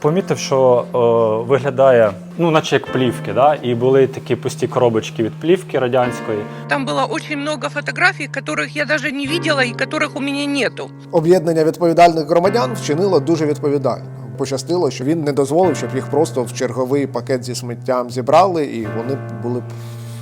Помітив, що е, виглядає, ну, наче як плівки, да? і були такі пусті коробочки від плівки радянської. Там было очень много фотографий, которых я даже не видела и которых у меня нету. Об'єднання відповідальних громадян вчинило дуже відповідально. Пощастило, що він не дозволив, щоб їх просто в черговий пакет зі сміттям зібрали, і вони були б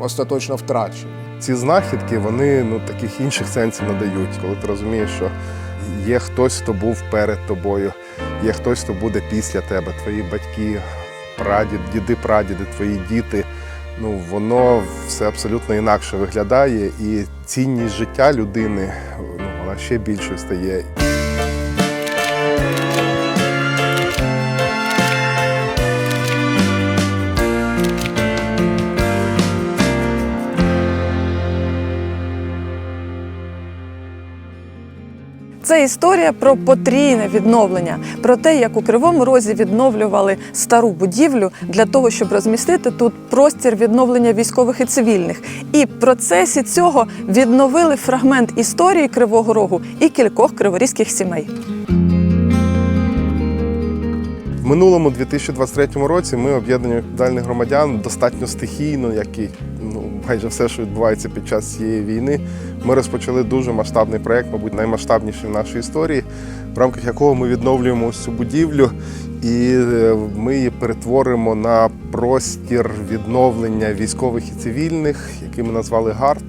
остаточно втрачені. Ці знахідки вони ну таких інших сенсів надають, коли ти розумієш, що є хтось, хто був перед тобою, є хтось, хто буде після тебе, твої батьки, прадід, діди, прадіди, твої діти. Ну воно все абсолютно інакше виглядає, і цінність життя людини ну вона ще більшою стає. Це історія про потрійне відновлення, про те, як у Кривому Розі відновлювали стару будівлю для того, щоб розмістити тут простір відновлення військових і цивільних. І в процесі цього відновили фрагмент історії Кривого Рогу і кількох криворізьких сімей. В минулому 2023 році ми об'єднання відповідальних громадян достатньо стихійно, як і ну, майже все, що відбувається під час цієї війни. Ми розпочали дуже масштабний проєкт, мабуть, наймасштабніший в нашій історії, в рамках якого ми відновлюємо цю будівлю і е, ми її перетворимо на простір відновлення військових і цивільних, який ми назвали ГАРД.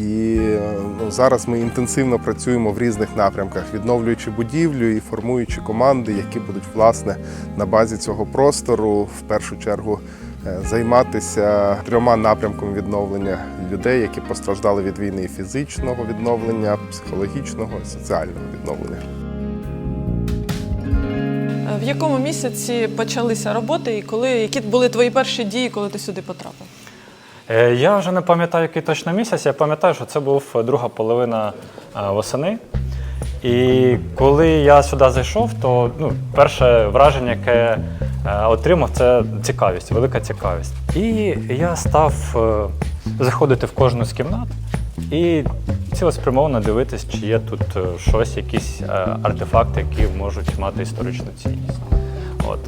І е, ну, зараз ми інтенсивно працюємо в різних напрямках, відновлюючи будівлю і формуючи команди, які будуть власне на базі цього простору в першу чергу займатися трьома напрямками відновлення людей, які постраждали від війни і фізичного відновлення, психологічного і соціального відновлення. В якому місяці почалися роботи і коли які були твої перші дії, коли ти сюди потрапив? Е, Я вже не пам'ятаю, який точно місяць. Я пам'ятаю, що це був друга половина е, восени. І коли я сюди зайшов, то ну, перше враження, яке е, отримав, це цікавість, велика цікавість. І я став е, заходити в кожну з кімнат і цілеспрямовано дивитись, чи є тут е, щось, якісь артефакти, які можуть мати історичну цінність. От.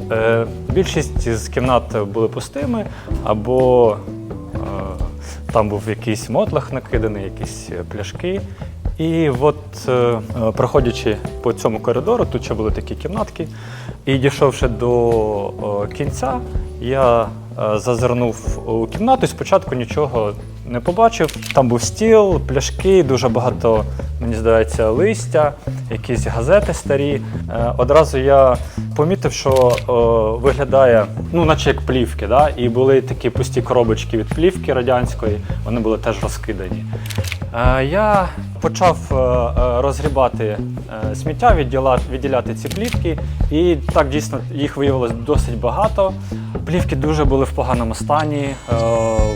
Більшість з кімнат були пустими, або там був якийсь мотлах накиданий, якісь пляшки. І от, е, проходячи по цьому коридору, тут ще були такі кімнатки, і дійшовши до е, кінця, я е, зазирнув у кімнату і спочатку нічого не побачив. Там був стіл, пляшки, дуже багато, мені здається, листя, якісь газети старі. Е, Одразу я помітив, що е, виглядає, ну, наче як плівки, да? і були такі пусті коробочки від плівки радянської, вони були теж розкидані. Е, Я почав розгрібати сміття, відділяти ці плівки, і так дійсно їх виявилось досить багато. Плівки дуже були в поганому стані.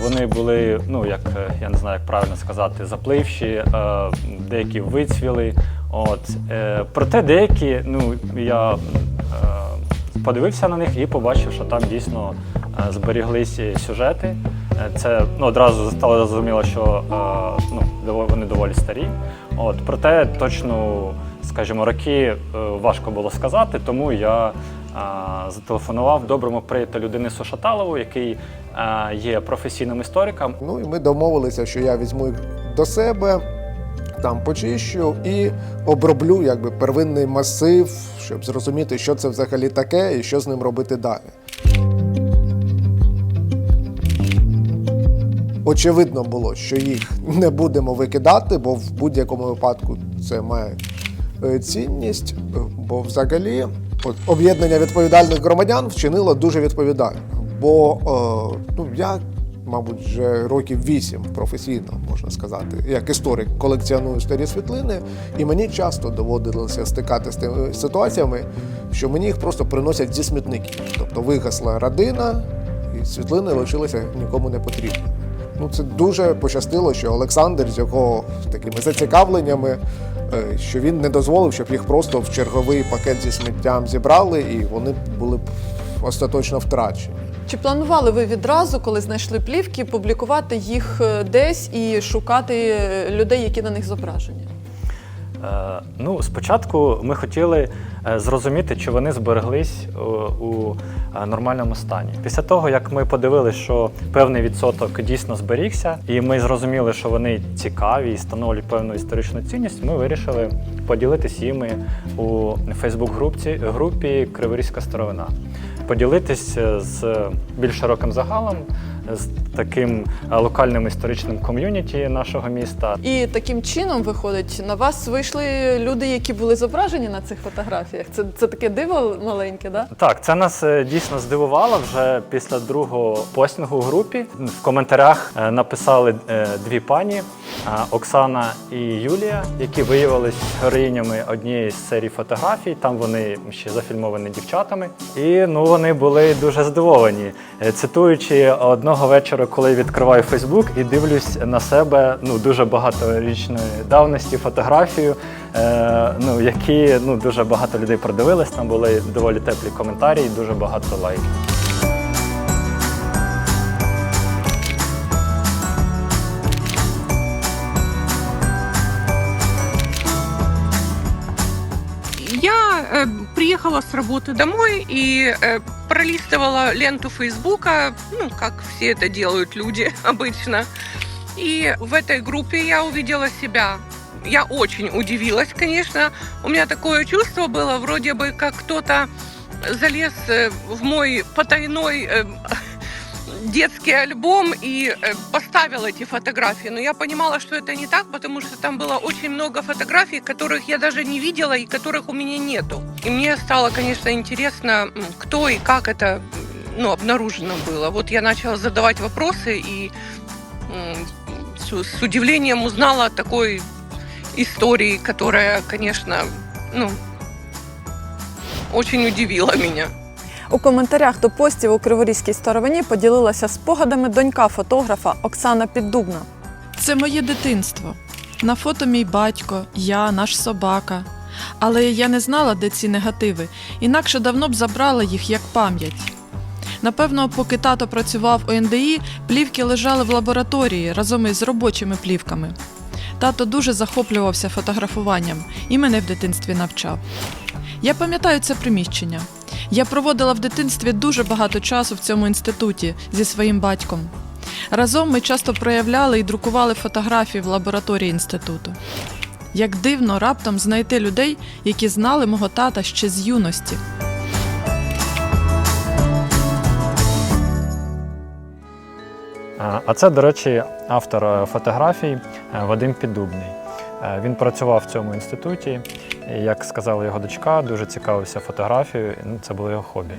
Вони були, ну як я не знаю, як правильно сказати, запливші, е, деякі вицвіли. От. е, Проте деякі, ну я е, подивився на них і побачив, що там дійсно е, зберіглись сюжети. Е, Це ну, одразу стало зрозуміло, що е, ну, вони доволі старі. От, проте точно, скажімо, роки е, важко було сказати, тому я е, зателефонував доброму приятелю Денису Шаталову, який е, є професійним істориком. Ну і ми домовилися, що я візьму їх до себе, там почищу і оброблю якби первинний масив, щоб зрозуміти, що це взагалі таке і що з ним робити далі. Очевидно було, що їх не будемо викидати, бо в будь-якому випадку це має е, цінність. Бо взагалі об'єднання відповідальних громадян вчинило дуже відповідально. Бо е, ну, я, мабуть, вже років вісім професійно можна сказати, як історик колекціоную старі світлини, і мені часто доводилося стикати з тими ситуаціями, що мені їх просто приносять зі смітників. Тобто вигасла родина, і світлини лишилися нікому не потрібними. Ну, це дуже пощастило, що Олександр з його такими зацікавленнями, е, що він не дозволив, щоб їх просто в черговий пакет зі сміттям зібрали, і вони були б остаточно втрачені. Чи планували ви відразу, коли знайшли плівки, публікувати їх е, десь і шукати е, людей, які на них зображені? Е, Ну, спочатку ми хотіли зрозуміти, чи вони збереглись у нормальному стані. Після того, як ми подивилися, що певний відсоток дійсно зберігся, і ми зрозуміли, що вони цікаві і становлять певну історичну цінність, ми вирішили поділитись їми у Фейсбук-групі групі Криворізька старовина. Поділитись е, з більш широким загалом, з таким е, локальним історичним ком'юніті нашого міста. І таким чином виходить, на вас вийшли люди, які були зображені на цих фотографіях. Це, це таке диво маленьке, да? Так, це нас е, дійсно здивувало вже після другого постінгу у групі. В коментарях написали дві пані Оксана і Юлія, які виявились героїнями однієї з серій фотографій. Там вони ще зафільмовані дівчатами. І ну вони були дуже здивовані. Е, Цитуючи одного вечора, коли відкриваю Фейсбук і дивлюсь на себе ну дуже багаторічної давності фотографію, е, ну які ну дуже багато людей продивились. Там були доволі теплі коментарі і дуже багато лайків. э, приехала с работы домой и э, пролистывала ленту Фейсбука, ну, как все это делают люди обычно. И в этой группе я увидела себя. Я очень удивилась, конечно. У меня такое чувство было, вроде бы как кто-то залез э, в мой потайной э, детский альбом и э, поставил эти фотографии. Но я понимала, что это не так, потому что там было очень много фотографий, которых я даже не видела и которых у меня нету. И мне стало, конечно, интересно, кто и как это ну, обнаружено было. Вот я начала задавать вопросы и с удивлением узнала о такой истории, которая, конечно, ну, очень удивила меня. У коментарях до постів у Криворізькій старовині поділилася спогадами донька фотографа Оксана Піддубна. Це моє дитинство. На фото мій батько, я, наш собака. Але я не знала, де ці негативи, інакше давно б забрала їх як пам'ять. Напевно, поки тато працював у НДІ, плівки лежали в лабораторії разом із робочими плівками. Тато дуже захоплювався фотографуванням і мене в дитинстві навчав. Я пам'ятаю це приміщення. Я проводила в дитинстві дуже багато часу в цьому інституті зі своїм батьком. Разом ми часто проявляли і друкували фотографії в лабораторії інституту. Як дивно раптом знайти людей, які знали мого тата ще з юності. А це, до речі, автор е, фотографій е, Вадим Піддубний. Е, Він працював в цьому інституті. І, як сказала його дочка, дуже цікавився фотографією. і, Ну, це було його хобі.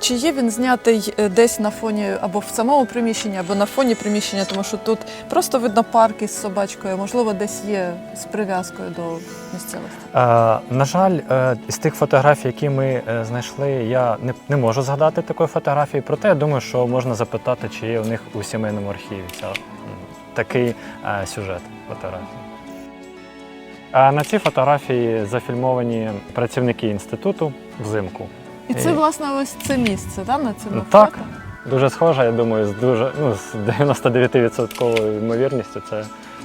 Чи є він знятий е, десь на фоні або в самому приміщенні, або на фоні приміщення, тому що тут просто видно парк із собачкою, можливо, десь є з прив'язкою до місцевості. Е, на жаль, е, із тих фотографій, які ми е, знайшли, я не, не можу згадати такої фотографії. Проте я думаю, що можна запитати, чи є у них у сімейному архіві ця, м, такий е, сюжет фотографії. А на цій фотографії зафільмовані працівники інституту взимку. І це, власне, ось це місце, да, на цьому Так. фото? Дуже схоже, я думаю, з дуже ну, з 99% ймовірністю це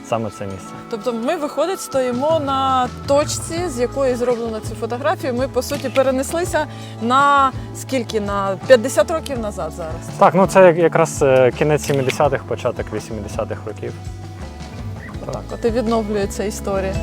саме це місце. Тобто ми, виходить, стоїмо на точці, з якої зроблено цю фотографію. Ми, по суті, перенеслися на скільки? На 50 років назад зараз. Так, ну це якраз е, кінець 70-х, початок 80-х років. Так, от і відновлюється історія.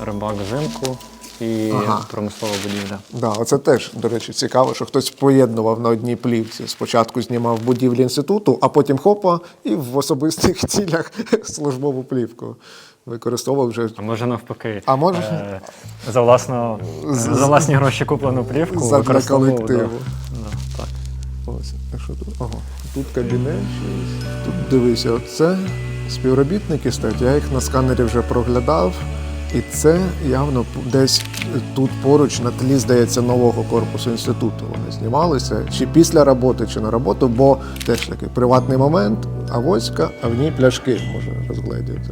Рибак взимку і Ага. промислова будівля. Да, оце теж, до речі, цікаво, що хтось поєднував на одній плівці. Спочатку знімав будівлі інституту, а потім хопа, і в особистих цілях службову плівку використовував вже. А може навпаки. А може- е, за, власно, З- за власні гроші куплену плівку використовував, колективу. Да, да, так. Ось, що тут? Ага, тут кабінет. Тут дивися, оце співробітники стоять. Я їх на сканері вже проглядав. І це явно десь тут поруч на тлі, здається, нового корпусу інституту. Вони знімалися чи після роботи, чи на роботу, бо теж такий приватний момент, авоська, а в ній пляшки можна розгледіти.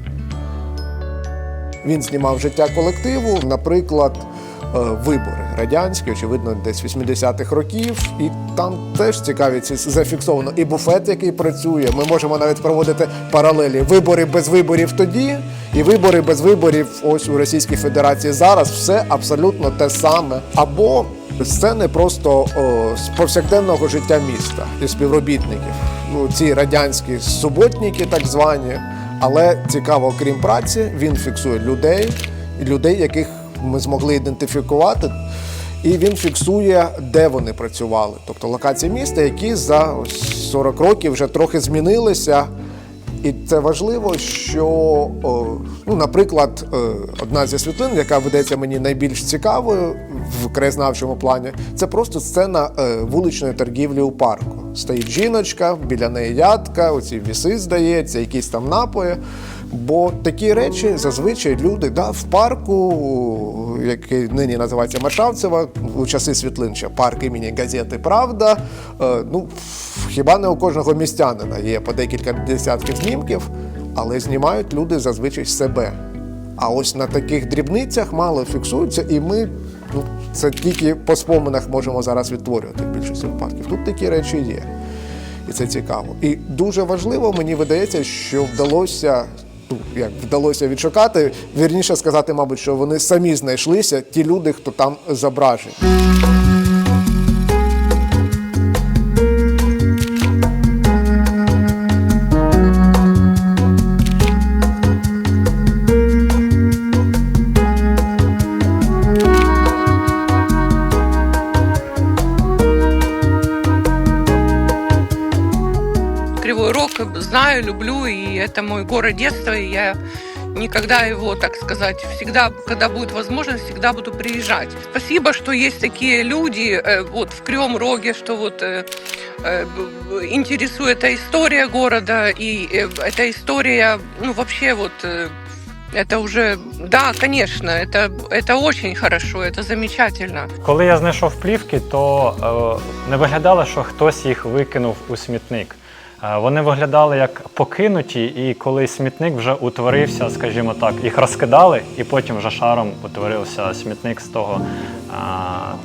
Він знімав життя колективу, наприклад, е, вибори радянські, очевидно, десь 80-х років, і там теж цікаві ці зафіксовано. І буфет, який працює. Ми можемо навіть проводити паралелі. Вибори без виборів тоді, і вибори без виборів ось у Російській Федерації зараз. Все абсолютно те саме. Або сцени просто о, з повсякденного життя міста і співробітників. Ну, ці радянські суботники, так звані. Але цікаво, крім праці, він фіксує людей, людей, яких ми змогли ідентифікувати. І він фіксує, де вони працювали. Тобто локації міста, які за ось 40 років вже трохи змінилися. І це важливо, що, ну, наприклад, е, одна зі світлин, яка видається мені найбільш цікавою в краєзнавчому плані, це просто сцена е, вуличної торгівлі у парку. Стоїть жіночка, біля неї ядка, оці віси, здається, якісь там напої. Бо такі речі зазвичай люди да, в парку, який нині називається Маршавцева, у часи світлин ще парк імені газети Правда. е, Ну, хіба не у кожного містянина є по декілька десятків знімків, але знімають люди зазвичай себе. А ось на таких дрібницях мало фіксуються, і ми ну, це тільки по споминах можемо зараз відтворювати в більшості випадків. Тут такі речі є. І це цікаво. І дуже важливо, мені видається, що вдалося. Ну, Як вдалося відшукати, вірніше сказати, мабуть, що вони самі знайшлися, ті люди, хто там зображені. это мой город детства, и я никогда его, так сказать, всегда, когда будет возможность, всегда буду приезжать. Спасибо, что есть такие люди э, вот в Кривом Роге, что вот э, э, б- интересует эта история города, и э, эта история, ну, вообще вот э, это уже, да, конечно, это, это очень хорошо, это замечательно. Коли я знайшов плівки, то е, не виглядало, що хтось їх викинув у смітник. Вони виглядали як покинуті, і коли смітник вже утворився, скажімо так, їх розкидали, і потім вже шаром утворився смітник з того е,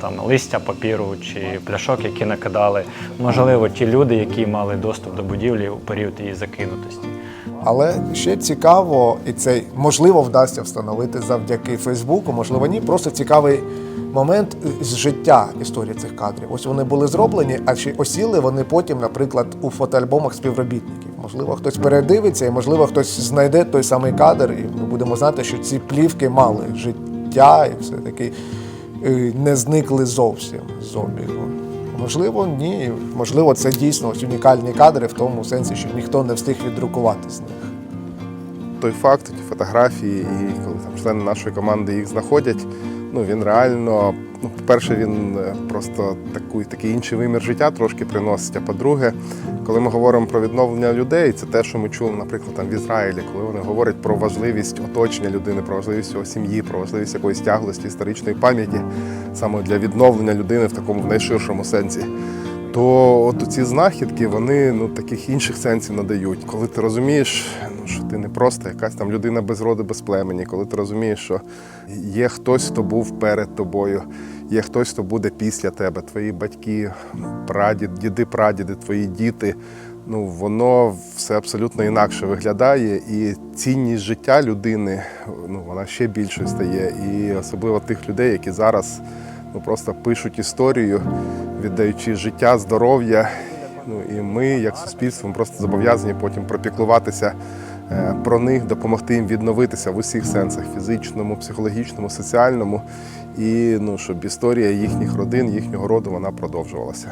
там, листя, папіру чи пляшок, які накидали. Можливо, ті люди, які мали доступ до будівлі у період її закинутості. Але ще цікаво, і це можливо вдасться встановити завдяки Фейсбуку, можливо, ні. Просто цікавий момент з життя історії цих кадрів. Ось вони були зроблені, а чи осіли вони потім, наприклад, у фотоальбомах співробітників. Можливо, хтось передивиться, і можливо, хтось знайде той самий кадр, і ми будемо знати, що ці плівки мали життя і все таки е, не зникли зовсім з обігу. Можливо, ні. Можливо, це дійсно ось унікальні кадри в тому сенсі, що ніхто не встиг віддрукувати з них. той факт, ті фотографії, і коли там члени нашої команди їх знаходять, ну він реально, ну, по-перше, він е, просто таку, такий інший вимір життя трошки приносить. А по-друге, коли ми говоримо про відновлення людей, це те, що ми чули, наприклад, там в Ізраїлі, коли вони говорять про важливість оточення людини, про важливість його сім'ї, про важливість якоїсь тяглості історичної пам'яті, саме для відновлення людини в такому в найширшому сенсі. То от ці знахідки вони ну таких інших сенсів надають. Коли ти розумієш, ну що ти не просто якась там людина без роду, без племені, коли ти розумієш, що є хтось, хто був перед тобою, є хтось, хто буде після тебе, твої батьки, прадід, діди, прадіди, твої діти. Ну воно все абсолютно інакше виглядає, і цінність життя людини ну вона ще більшою стає. І особливо тих людей, які зараз ну просто пишуть історію, віддаючи життя, здоров'я. Ну і ми, як суспільство, ми просто зобов'язані потім пропіклуватися е, про них, допомогти їм відновитися в усіх сенсах фізичному, психологічному, соціальному, і ну щоб історія їхніх родин, їхнього роду вона продовжувалася.